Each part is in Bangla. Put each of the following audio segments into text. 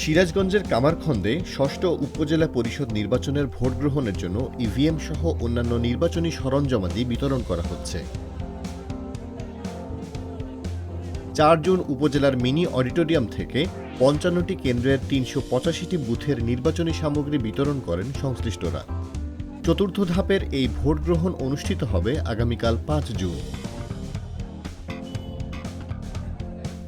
সিরাজগঞ্জের কামারখন্দে ষষ্ঠ উপজেলা পরিষদ নির্বাচনের ভোট গ্রহণের জন্য ইভিএম সহ অন্যান্য নির্বাচনী সরঞ্জামাদি বিতরণ করা হচ্ছে। চার জুন উপজেলার মিনি অডিটোরিয়াম থেকে পঞ্চান্নটি কেন্দ্রের তিনশো পঁচাশিটি বুথের নির্বাচনী সামগ্রী বিতরণ করেন সংশ্লিষ্টরা। চতুর্থ ধাপের এই ভোট গ্রহণ অনুষ্ঠিত হবে আগামীকাল পাঁচ জুন।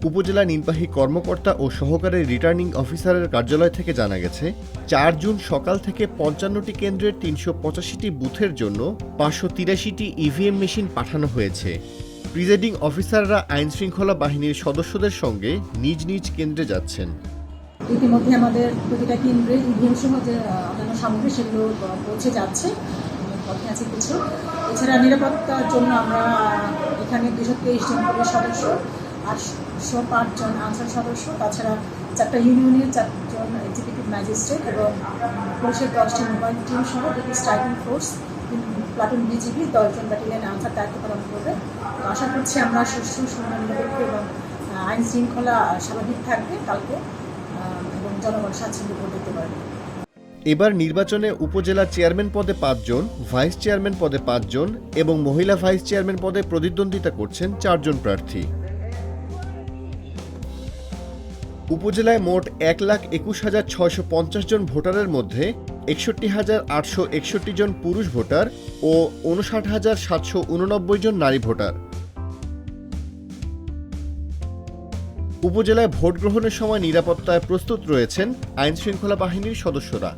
উপজেলা নির্বাহী কর্মকর্তা ও সহকারী রিটার্নিং অফিসারের কার্যালয় থেকে জানা গেছে, চার জুন সকাল থেকে পঞ্চান্নটি কেন্দ্রের তিনশো পঁচাশিটি বুথের জন্য পাঁচশো তিরাশিটি ইভিএম মেশিন পাঠানো হয়েছে। প্রিজাইডিং অফিসাররা আইন শৃঙ্খলা বাহিনীর সদস্যদের সঙ্গে নিজ নিজ কেন্দ্রে যাচ্ছেন। ইতিমধ্যে আমাদের প্রতিটা কেন্দ্রে ইভিএম সহ যে অন্যান্য সামগ্রী সেগুলো পৌঁছে যাচ্ছে। পথে আছে কিছু। এছাড়া নিরাপত্তার জন্য আমরা এখানে দুশো তেইশ জন পুলিশ সদস্য আটশো পাঁচজন আনসার সদস্য, তাছাড়া চারটা ইউনিয়নের চারজন এক্সিকিউটিভ ম্যাজিস্ট্রেট এবং পুলিশের দশটি মোবাইল টিম সহ দুটি স্ট্রাইকিং ফোর্স প্লাটুন বিজিবি, দশজন আনসার দায়িত্ব পালন করবে। আশা করছি আমরা এবং আইন শৃঙ্খলা স্বাভাবিক থাকবে কালকে এবং জনগণ স্বাচ্ছন্দ্য ভোট দিতে পারবে। এবার নির্বাচনে উপজেলা চেয়ারম্যান পদে পাঁচজন ভাইস চেয়ারম্যান পদে পাঁচজন এবং মহিলা ভাইস চেয়ারম্যান পদে প্রতিদ্বন্দ্বিতা করছেন চারজন প্রার্থী। উপজেলায় মোট এক লাখ একুশ হাজার ছয়শো পঞ্চাশ জন ভোটারের মধ্যে একষট্টি হাজার আটশো একষট্টি জন পুরুষ ভোটার ও উনষাট হাজার সাতশো উননব্বই জন নারী ভোটার। উপজেলায় ভোট গ্রহণের সময় নিরাপত্তায় প্রস্তুত রয়েছেন আইনশৃঙ্খলা বাহিনীর সদস্যরা।